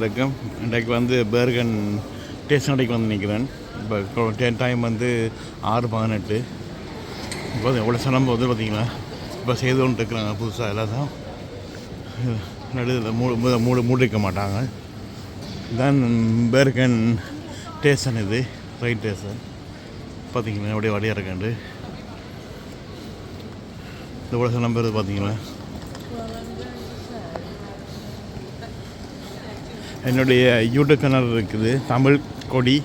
இருக்கும். இன்றைக்கு வந்து பேர்கன் டேஸ்ட் கடைக்கு வந்து நிற்கிறேன் இப்போ டென் டைம் வந்து ஆறு பதினெட்டு. இப்போ எவ்வளோ சிலம்பு வந்து பார்த்திங்களா இப்போ செய்து கொண்டு இருக்கிறாங்க புதுசாக எல்லாத்தையும். நடுவில் மூடு மூடு மூடிக்க மாட்டாங்க. தான் பேர்கன் ஸ்டேஷன் இது ரயில் ஸ்டேஷன் பார்த்தீங்களா அப்படியே வழியாக இருக்காண்டு. இந்த எவ்வளோ நம்பர் பேர் பார்த்தீங்களா என்னுடைய யூடியூப் சேனல் இருக்குது தமிழ் கொடி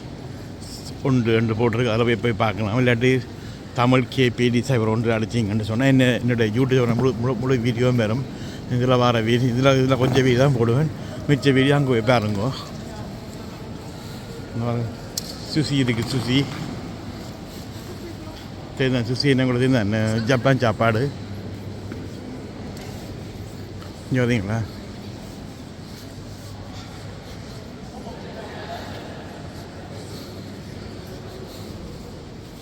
ஒன்று ரெண்டு போட்டிருக்கு. அதில் போய் போய் பார்க்கலாம். இல்லாட்டி தமிழ் கேபிடி சைபர் ஒன்று அடிச்சிங்கன்னு சொன்னால் என்ன என்னுடைய யூடியூப் முழு முழு முழு வீடியோவும் வரும். இதில் வர வீடியோ இதில் இதில் கொஞ்சம் வீடியோ தான் போடுவேன். மிச்ச வீடியோ அங்கே போய் பாருங்க. சுசி இருக்குது சுசி. தெரியுதா சுசி என்ன கூட தெரியுதா ஜப்பான் சாப்பாடு. இங்கே வரீங்களா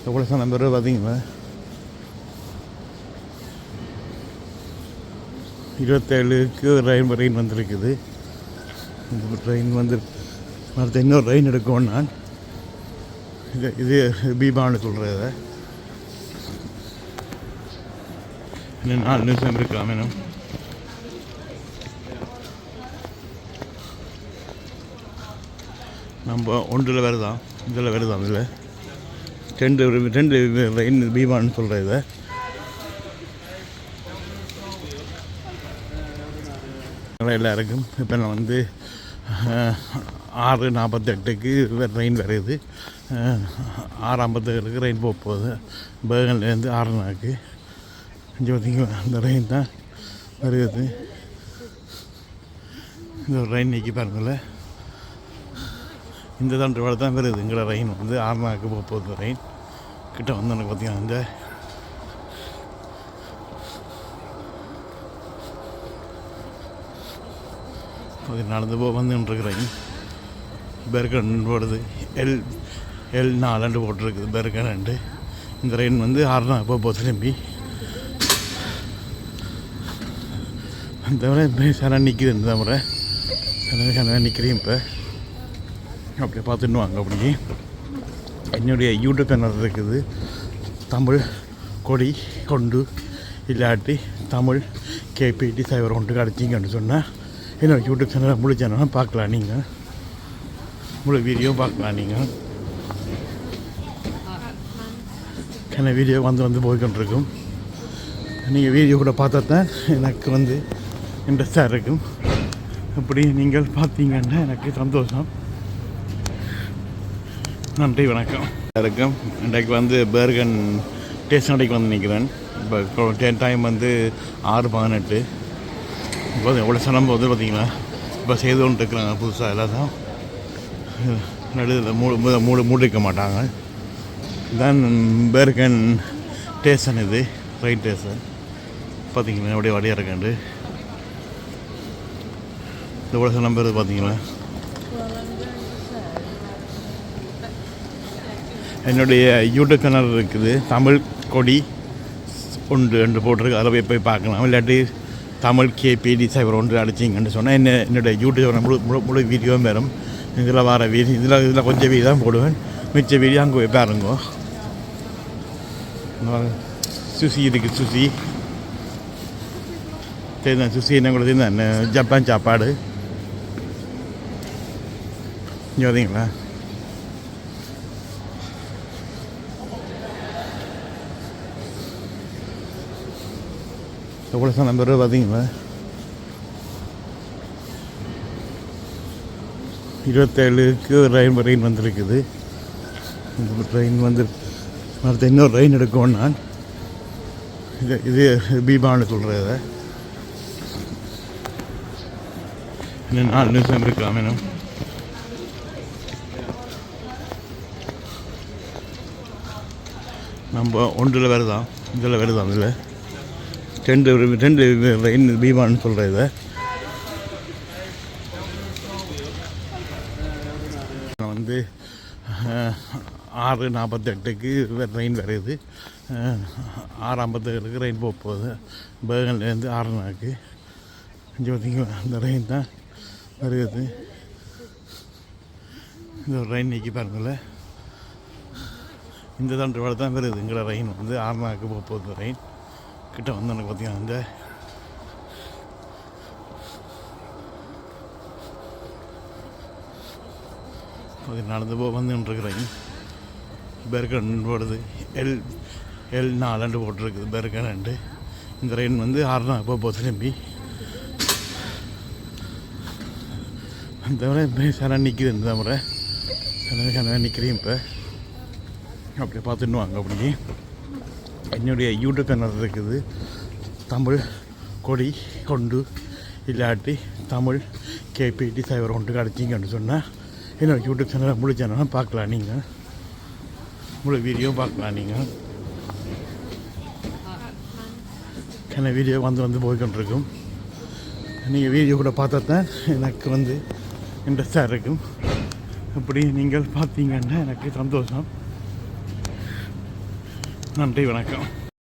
எவ்வளோ சார் நம்பர் பார்த்தீங்களா இருபத்தேழுக்கு ரயின் ரெயின் வந்திருக்குது. இந்த ட்ரெயின் வந்து அடுத்த இன்னொரு ட்ரெயின் எடுக்கும் நான். இது இது பீமான்னு சொல்கிறத இன்னும் நாலு நிமிஷம் இருக்கலாம் வேணும் நம்ம ஒன்றில் வருதான் இதில் வருதான் இதில்? ரெண்டு ரெண்டு லைன் பீமான்னு சொல்கிற இதை. எல்லாருக்கும் இப்போ நான் வந்து ஆறு நாற்பத்தெட்டுக்கு ரெயின் வருது ஆறு ஐம்பத்தேழுக்கு ரெயின் போக போகுது. பேகன்லேருந்து ஆறு நாக்கு இங்கே அந்த ரெயின் தான் வருது. இந்த ரெயின் நீக்கி பாருங்களேன். இந்த தண்டு வேலை தான் வருது. எங்களை ரெயின் வந்து ஆறுநாக்கு போக போகுது. ரெயின் கிட்ட வந்து எனக்கு பார்த்தீங்கன்னா இந்த நடந்து போ வந்துட்டு ரெயின். பெருக்கன் போடுது. எல் எல் நாலண்டு போட்டிருக்குது பெருக்கன் ரெண்டு இந்த ரெயின் வந்து ஆறுனா போக போ திரும்பி அந்த முறை சரண நிற்குது இந்த முறை சரண சரண நிற்கிறேன் இப்போ. அப்படியே பார்த்துட்டு வாங்க அப்படியே என்னுடைய யூடியூப் சேனல் இருக்குது. தமிழ் கொடி கொண்டு இல்லாட்டி தமிழ் கேபிடி சைவர் ஒன்று கிடச்சிங்கன்னு சொன்னால் என்னோடய யூடியூப் சேனலை முழு சேனலும் பார்க்கலாம் நீங்கள் முழு வீடியோ பார்க்கலாம் நீங்கள் என்ன வீடியோ வந்து வந்து போய்கொண்டிருக்கும். நீங்கள் வீடியோ கூட பார்த்தா தான் எனக்கு வந்து இன்ட்ரெஸ்டாக இருக்கும். அப்படி நீங்கள் பார்த்தீங்கன்னா எனக்கு சந்தோஷம். நன்றி வணக்கம். வணக்கம். இன்றைக்கு வந்து பேர்கன் டேஸ்ட் கடைக்கு வந்து நிற்கிறேன் இப்போ டென் டைம் வந்து ஆறு பதினெட்டு. இப்போ எவ்வளோ சிரமம் வந்து பார்த்தீங்களா? இப்போ செய்து கொண்டு இருக்கிறாங்க புதுசாக எல்லாத்தையும். நடுவில் மூடு மூடு மூடு மூடிக்க மாட்டாங்க. தான் பேர்கன் ஸ்டேஷன் இது. ரயில் ஸ்டேஷன் பார்த்தீங்களா? அப்படியே வழியாக இருக்காண்டு இந்த உலக நம்பர் பார்த்தீங்களா? என்னுடைய யூடியூப் சேனல் இருக்குது. தமிழ் கொடி ஒன்று ரெண்டு போட்டிருக்கு. அதில் போய் போய் பார்க்கலாம். இல்லாட்டி தமிழ் கேபிடி சைபர் ஒன்று அடிச்சிங்கன்னு சொன்னால் என்ன என்னுடைய யூடியூப் முழு முழு முழு வீடியோவும் வரும். இதில் வர வீதி இதில் இதில் கொஞ்சம் வீதி தான் போடுவேன். மிச்ச வீடியோ அங்கே போய் பாருங்க. சுசி இருக்குது சுசி. தெரிந்தேன் சுசி என்ன கூட தெரிந்தேன் ஜப்பான் சாப்பாடு. இங்கே வரீங்களா? எவ்வளோ சார் நம்பர் பார்த்தீங்களா இருபத்தேழுக்கு ரயின் ட்ரெயின் வந்திருக்குது இந்த ட்ரெயின் வந்து அடுத்த இன்னொரு ட்ரெயின் எடுக்கும் நான் இது இது பீபான்னு சொல்கிறத இன்னும் நாலு நிமிஷம் இருக்கலாம் வேணும் நம்ம ஒன்றில் வருதான் இதில் வருதான் இதில் ரெண்டு ரெண்டு லைன் பீமான்னு சொல்கிறத இதை. நான் வந்து ஆறு நாற்பத்தெட்டுக்கு ரெயின் வருது. ஆறு ஐம்பத்தேழுக்கு ரெயின் போக போகுது. பேகன்லேருந்து ஆறு நாக்கு அஞ்சு பார்த்தீங்களா அந்த ரெயின் தான் வருது. இந்த ஒரு ரயின் நீக்கி பாருங்களேன் இந்த தண்டு தான் வருது. எங்களை ட்ரெயின் வந்து ஆறு நாக்கு போக போகுது ட்ரெயின் கிட்ட வந்து எனக்கு பார்த்தீங்கன்னா இந்த நடந்து போ வந்துட்டுருக்குறேன் பெர்கன் போடுது. எல் எல் நாலண்டு போட்டிருக்குது. பெர்கன் ரெண்டு. இந்த ரெயின் வந்து ஆறுனா இப்போ போகுது திரும்பி அந்த முறை பேசான நிற்கிது இந்த முறை சில கனவே நிற்கிறேன் இப்போ. அப்படியே பார்த்துன்னு வாங்க அப்படியே. என்னுடைய யூடியூப் சேனல் இருக்குது. தமிழ் கொடி கொண்டு இல்லாட்டி தமிழ் கேபிடி சைவர் கொண்டு கிடச்சிங்கன்னு சொன்னால் என்னோடய யூடியூப் சேனலை முழு சேனலும் பார்க்கலாம் நீங்கள் முழு வீடியோ பார்க்கலாம் நீங்கள் என்ன வீடியோ வந்து வந்து போய்கொண்டிருக்கும். நீங்கள் வீடியோ கூட பார்த்தா தான் எனக்கு வந்து இன்ட்ரெஸ்டாக இருக்கும். அப்படி நீங்கள் பார்த்தீங்கன்னா எனக்கு சந்தோஷம். நன்றி வணக்கம்